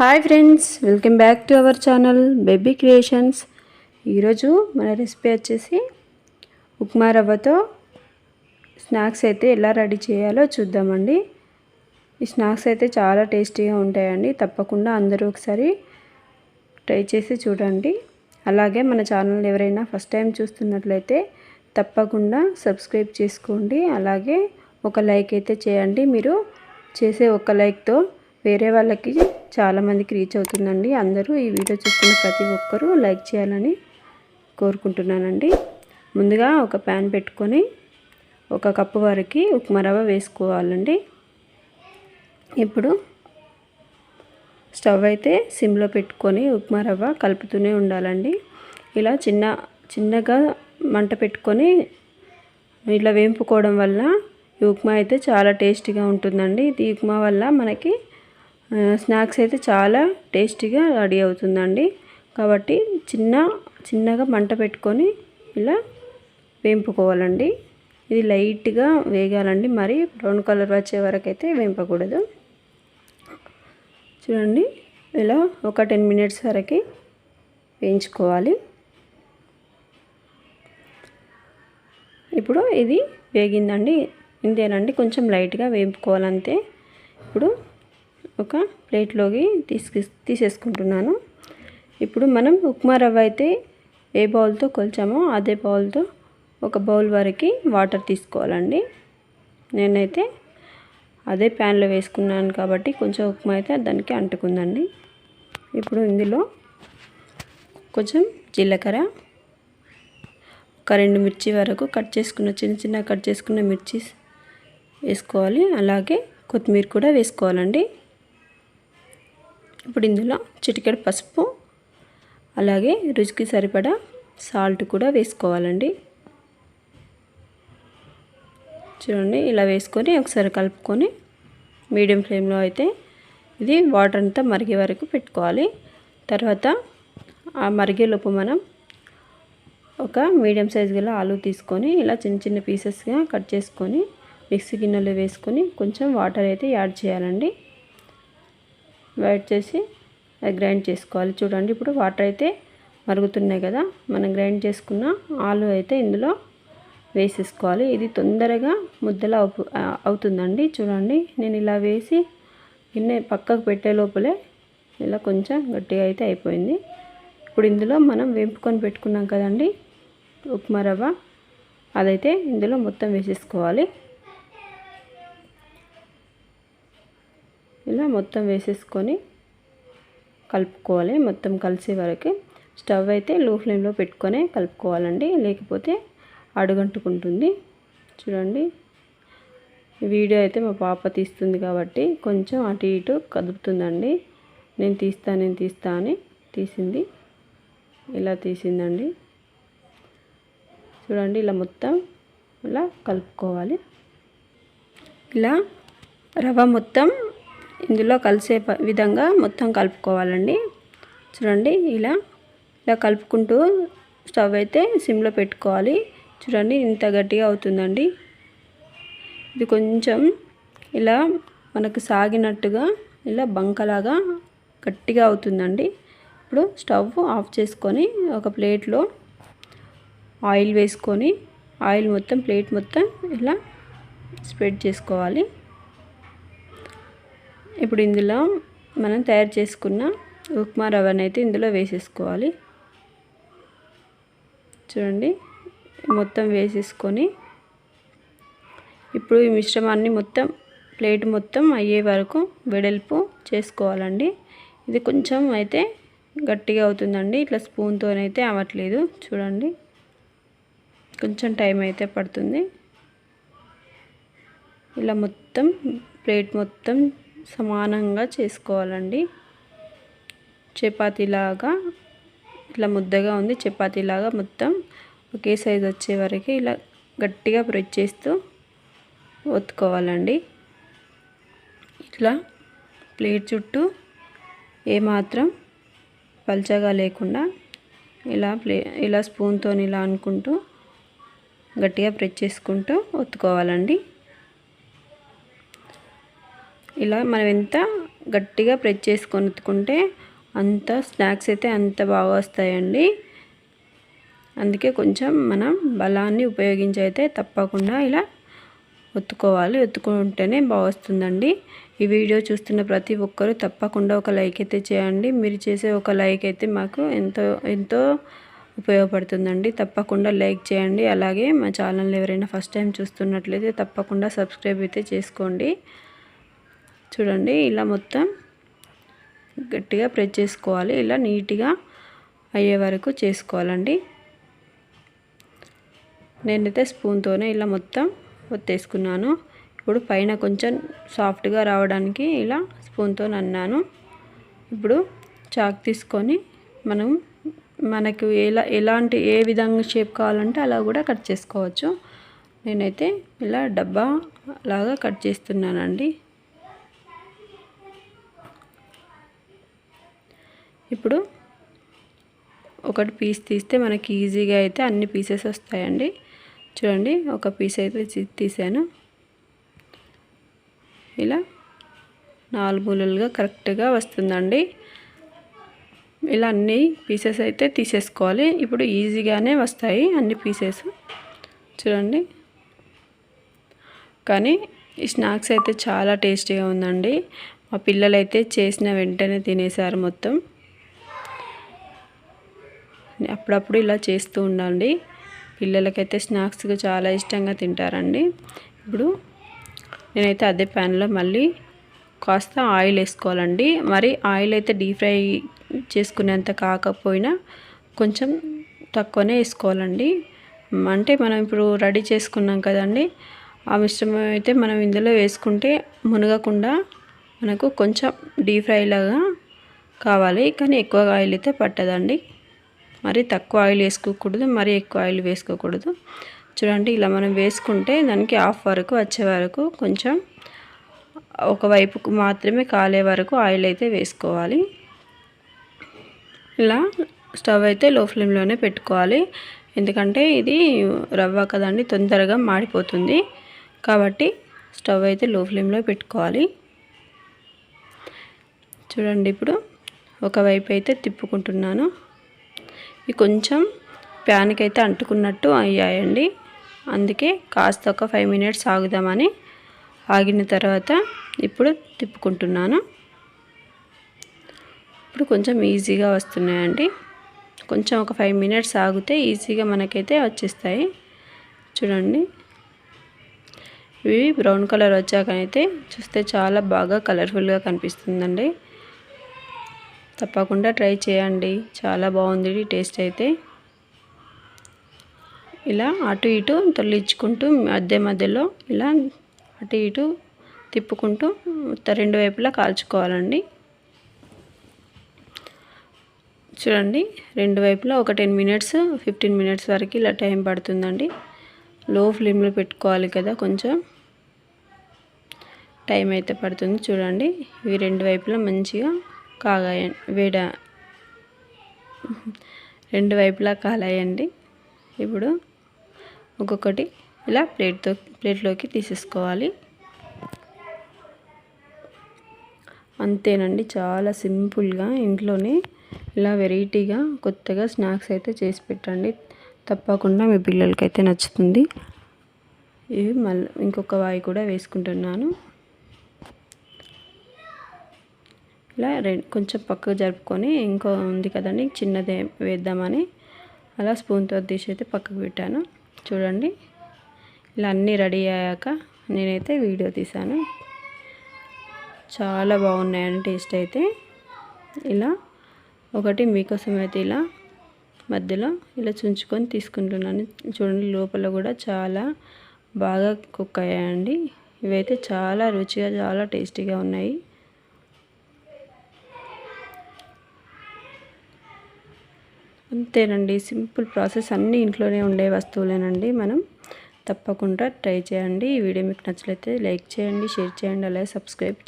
Hi friends welcome back to our channel baby creations ఈరోజు మన recipe వచ్చేసి ఉప్మా రవ్వతో స్నాక్స్ అయితే ఎలా రెడీ చేయాలో చూద్దామండి. ఈ స్నాక్స్ అయితే చాలా టేస్టీగా ఉంటాయండి. తప్పకుండా అందరూ ఒకసారి ట్రై చేసి చూడండి. అలాగే మన ఛానల్ ఎవరైనా ఫస్ట్ టైం చూస్తున్నట్లయితే తప్పకుండా సబ్స్క్రైబ్ చేసుకోండి. అలాగే ఒక లైక్ అయితే చేయండి. మీరు చేసే ఒక లైక్తో వేరే వాళ్ళకి చాలామందికి రీచ్ అవుతుందండి. అందరూ ఈ వీడియో చూస్తున్న ప్రతి ఒక్కరూ లైక్ చేయాలని కోరుకుంటున్నానండి. ముందుగా ఒక ప్యాన్ పెట్టుకొని ఒక కప్పు వరకు ఉప్మా రవ్వ వేసుకోవాలండి. ఇప్పుడు స్టవ్ అయితే సిమ్లో పెట్టుకొని ఉప్మా రవ్వ కలుపుతూనే ఉండాలండి. ఇలా చిన్న చిన్నగా మంట పెట్టుకొని ఇలా వేంపుకోవడం వల్ల ఈ ఉప్మా అయితే చాలా టేస్టీగా ఉంటుందండి. ఈ ఉప్మా వల్ల మనకి స్నాక్స్ అయితే చాలా టేస్టీగా రెడీ అవుతుందండి. కాబట్టి చిన్న చిన్నగా మంట పెట్టుకొని ఇలా వేంపుకోవాలండి. ఇది లైట్గా వేగాలండి. మరి బ్రౌన్ కలర్ వచ్చే వరకు అయితే వేంపకూడదు. చూడండి ఇలా ఒక టెన్ మినిట్స్ వరకు వేయించుకోవాలి. ఇప్పుడు ఇది వేగిందండి. ఇంతేనండి కొంచెం లైట్గా వేపుకోవాలంతే. ఇప్పుడు ఒక ప్లేట్లోకి తీసుకు తీసేసుకుంటున్నాను. ఇప్పుడు మనం ఉప్మా రవ్వ అయితే ఏ బౌల్తో కొలిచామో అదే బౌల్తో ఒక బౌల్ వరకు వాటర్ తీసుకోవాలండి. నేనైతే అదే ప్యాన్లో వేసుకున్నాను కాబట్టి కొంచెం ఉప్మా అయితే దానికి అంటుకుందండి. ఇప్పుడు ఇందులో కొంచెం జీలకర్ర ఒక రెండు మిర్చి వరకు కట్ చేసుకున్న చిన్న చిన్న కట్ చేసుకున్న మిర్చి వేసుకోవాలి. అలాగే కొత్తిమీర కూడా వేసుకోవాలండి. ఇప్పుడు ఇందులో చిటికెడు పసుపు అలాగే రుచికి సరిపడా సాల్ట్ కూడా వేసుకోవాలండి. చూడండి ఇలా వేసుకొని ఒకసారి కలుపుకొని మీడియం ఫ్లేమ్లో అయితే ఇది వాటర్ అంతా మరిగే వరకు పెట్టుకోవాలి. తర్వాత ఆ మరిగేలోపు మనం ఒక మీడియం సైజ్ గల ఆలు తీసుకొని ఇలా చిన్న చిన్న పీసెస్గా కట్ చేసుకొని మిక్సీ గిన్నెలో వేసుకొని కొంచెం వాటర్ అయితే యాడ్ చేయాలండి. వైట్ చేసి అది గ్రైండ్ చేసుకోవాలి. చూడండి ఇప్పుడు వాటర్ అయితే మరుగుతున్నాయి కదా. మనం గ్రైండ్ చేసుకున్న ఆలు అయితే ఇందులో వేసేసుకోవాలి. ఇది తొందరగా ముద్దలా అవుతుందండి. చూడండి నేను ఇలా వేసి గిన్నె పక్కకు పెట్టే లోపలే ఇలా కొంచెం గట్టిగా అయితే అయిపోయింది. ఇప్పుడు ఇందులో మనం వేపుకొని పెట్టుకున్నాం కదండి ఉప్మా రవ్వ. అదైతే ఇందులో మొత్తం వేసేసుకోవాలి. ఇలా మొత్తం వేసేసుకొని కలుపుకోవాలి. మొత్తం కలిసే వరకు స్టవ్ అయితే లో ఫ్లేమ్లో పెట్టుకొని కలుపుకోవాలండి. లేకపోతే అడుగంటుకుంటుంది. చూడండి. వీడియో అయితే మా పాప తీస్తుంది కాబట్టి కొంచెం అటు ఇటు కదుపుతుందండి. నేను తీస్తా నేను తీస్తా అని తీసింది. ఇలా తీసిందండి. చూడండి ఇలా మొత్తం ఇలా కలుపుకోవాలి. ఇలా రవ్వ మొత్తం ఇందులో కలిసే విధంగా మొత్తం కలుపుకోవాలండి. చూడండి ఇలా ఇలా కలుపుకుంటూ స్టవ్ అయితే సిమ్లో పెట్టుకోవాలి. చూడండి ఇంత గట్టిగా అవుతుందండి. ఇది కొంచెం ఇలా మనకు సాగినట్టుగా ఇలా బంకలాగా గట్టిగా అవుతుందండి. ఇప్పుడు స్టవ్ ఆఫ్ చేసుకొని ఒక ప్లేట్లో ఆయిల్ వేసుకొని ఆయిల్ మొత్తం ప్లేట్ మొత్తం ఇలా స్ప్రెడ్ చేసుకోవాలి. ఇప్పుడు ఇందులో మనం తయారు చేసుకున్న ఉప్మా రవ్వని అయితే ఇందులో వేసేసుకోవాలి. చూడండి మొత్తం వేసేసుకొని ఇప్పుడు ఈ మిశ్రమాన్ని మొత్తం ప్లేట్ మొత్తం అయ్యే వరకు వెడల్పు చేసుకోవాలండి. ఇది కొంచెం అయితే గట్టిగా అవుతుందండి ఇట్లా స్పూన్తోనైతే అవ్వట్లేదు. చూడండి కొంచెం టైం అయితే పడుతుంది. ఇలా మొత్తం ప్లేట్ మొత్తం సమానంగా చేసుకోవాలండి. చపాతీలాగా ఇట్లా ముద్దగా ఉంది. చపాతీలాగా మొత్తం ఒకే సైజు వచ్చే వరకు ఇలా గట్టిగా ప్రెస్ చేస్తూ ఒత్తుకోవాలండి. ఇట్లా ప్లేట్ చుట్టూ ఏమాత్రం పల్చగా లేకుండా ఇలా ప్లే ఇలా స్పూన్తో ఇలా అనుకుంటూ గట్టిగా ప్రెస్ చేసుకుంటూ ఒత్తుకోవాలండి. ఇలా మనం ఎంత గట్టిగా ప్రెస్ చేసుకొని ఎత్తుకుంటే అంత స్నాక్స్ అయితే అంత బాగా వస్తాయండి. అందుకే కొంచెం మనం బలాన్ని ఉపయోగించి అయితే తప్పకుండా ఇలా ఒత్తుకోవాలి. ఒత్తుకుంటేనే బాగా వస్తుందండి. ఈ వీడియో చూస్తున్న ప్రతి ఒక్కరూ తప్పకుండా ఒక లైక్ అయితే చేయండి. మీరు చేసే ఒక లైక్ అయితే మాకు ఎంతో ఎంతో ఉపయోగపడుతుందండి. తప్పకుండా లైక్ చేయండి. అలాగే మా ఛానల్ ఎవరైనా ఫస్ట్ టైం చూస్తున్నట్లయితే తప్పకుండా సబ్స్క్రైబ్ అయితే చేసుకోండి. చూడండి ఇలా మొత్తం గట్టిగా ప్రెస్ చేసుకోవాలి. ఇలా నీట్గా అయ్యే వరకు చేసుకోవాలండి. నేనైతే స్పూన్తోనే ఇలా మొత్తం ఒత్తేసుకున్నాను. ఇప్పుడు పైన కొంచెం సాఫ్ట్గా రావడానికి ఇలా స్పూన్తో అన్నాను. ఇప్పుడు చాక్ తీసుకొని మనం మనకు ఎలా ఎలాంటి ఏ విధంగా షేప్ కావాలంటే అలా కూడా కట్ చేసుకోవచ్చు. నేనైతే ఇలా డబ్బా లాగా కట్ చేస్తున్నానండి. ఇప్పుడు ఒకటి పీస్ తీస్తే మనకి ఈజీగా అయితే అన్ని పీసెస్ వస్తాయండి. చూడండి ఒక పీస్ అయితే తీసాను. ఇలా నాలుగు మూలలుగా కరెక్ట్గా వస్తుందండి. ఇలా అన్ని పీసెస్ అయితే తీసేసుకోవాలి. ఇప్పుడు ఈజీగానే వస్తాయి అన్ని పీసెస్ చూడండి. కానీ ఈ స్నాక్స్ అయితే చాలా టేస్టీగా ఉందండి. మా పిల్లలైతే చేసిన వెంటనే తినేసారు మొత్తం. అప్పుడప్పుడు ఇలా చేస్తూ ఉండండి. పిల్లలకైతే స్నాక్స్ చాలా ఇష్టంగా తింటారండి. ఇప్పుడు నేనైతే అదే ప్యాన్లో మళ్ళీ కాస్త ఆయిల్ వేసుకోవాలండి. మరి ఆయిల్ అయితే డీప్ ఫ్రై చేసుకునేంత కాకపోయినా కొంచెం తక్కువనే వేసుకోవాలండి. అంటే మనం ఇప్పుడు రెడీ చేసుకున్నాం కదండి. ఆ మిశ్రమం అయితే మనం ఇందులో వేసుకుంటే మునగకుండా మనకు కొంచెం డీప్ ఫ్రై లాగా కావాలి. కానీ ఎక్కువ ఆయిల్ అయితే పట్టదండి. మరి తక్కువ ఆయిల్ వేసుకోకూడదు మరి ఎక్కువ ఆయిల్ వేసుకోకూడదు. చూడండి ఇలా మనం వేసుకుంటే దానికి హాఫ్ వరకు వచ్చే వరకు కొంచెం ఒకవైపుకు మాత్రమే కాలే వరకు ఆయిల్ అయితే వేసుకోవాలి. ఇలా స్టవ్ అయితే లో ఫ్లేమ్లోనే పెట్టుకోవాలి. ఎందుకంటే ఇది రవ్వ కదండి తొందరగా మాడిపోతుంది. కాబట్టి స్టవ్ అయితే లో ఫ్లేమ్లో పెట్టుకోవాలి. చూడండి ఇప్పుడు ఒకవైపు అయితే తిప్పుకుంటున్నాను. ఇవి కొంచెం ప్యాన్కి అయితే అంటుకున్నట్టు అయ్యాయండి. అందుకే కాస్త ఒక ఫైవ్ మినిట్స్ ఆగుదామని ఆగిన తర్వాత ఇప్పుడు తిప్పుకుంటున్నాను. ఇప్పుడు కొంచెం ఈజీగా వస్తున్నాయండి. కొంచెం ఒక ఫైవ్ మినిట్స్ ఆగితే ఈజీగా మనకైతే వచ్చేస్తాయి. చూడండి. ఇవి బ్రౌన్ కలర్ వచ్చాకనైతే చూస్తే చాలా బాగా కలర్ఫుల్గా కనిపిస్తుందండి. తప్పకుండా ట్రై చేయండి. చాలా బాగుంది టేస్ట్ అయితే. ఇలా అటు ఇటు తొలిచుకుంటూ మధ్య మధ్యలో ఇలా అటు ఇటు తిప్పుకుంటూ రెండు వైపులా కాల్చుకోవాలండి. చూడండి రెండు వైపులా ఒక టెన్ మినిట్స్ ఫిఫ్టీన్ మినిట్స్ వరకు ఇలా టైం పడుతుందండి. లో ఫ్లేమ్లో పెట్టుకోవాలి కదా కొంచెం. టైం అయితే పడుతుంది చూడండి. ఇవి రెండు వైపులా మంచిగా కాగాయండి వేడ రెండు వైపులా కాలాయండి. ఇప్పుడు ఒక్కొక్కటి ఇలా ప్లేట్తో ప్లేట్లోకి తీసేసుకోవాలి. అంతేనండి చాలా సింపుల్గా ఇంట్లోనే ఇలా వెరైటీగా కొత్తగా స్నాక్స్ అయితే చేసి పెట్టండి. తప్పకుండా మీ పిల్లలకైతే నచ్చుతుంది. ఇవి మళ్ళీ ఇంకొక వాయి కూడా వేసుకుంటున్నాను. ఇలా కొంచెం పక్కకు జరుపుకొని ఇంకో ఉంది కదండి చిన్నదే వేద్దామని. అలా స్పూన్తో తీసి అయితే పక్కకు పెట్టాను. చూడండి ఇలా అన్నీ రెడీ అయ్యాక నేనైతే వీడియో తీశాను. చాలా బాగున్నాయండి టేస్ట్ అయితే. ఇలా ఒకటి మీకోసం అయితే ఇలా మధ్యలో ఇలా చుంచుకొని తీసుకుంటున్నాను. చూడండి లోపల కూడా చాలా బాగా కుక్ అయ్యాయండి. ఇవైతే చాలా రుచిగా చాలా టేస్టీగా ఉన్నాయి. అంతేనండి. సింపుల్ ప్రాసెస్ అన్నీ ఇంట్లోనే ఉండే వస్తువులేనండి మనం. తప్పకుండా ట్రై చేయండి. ఈ వీడియో మీకు నచ్చలైతే లైక్ చేయండి షేర్ చేయండి అలాగే సబ్స్క్రైబ్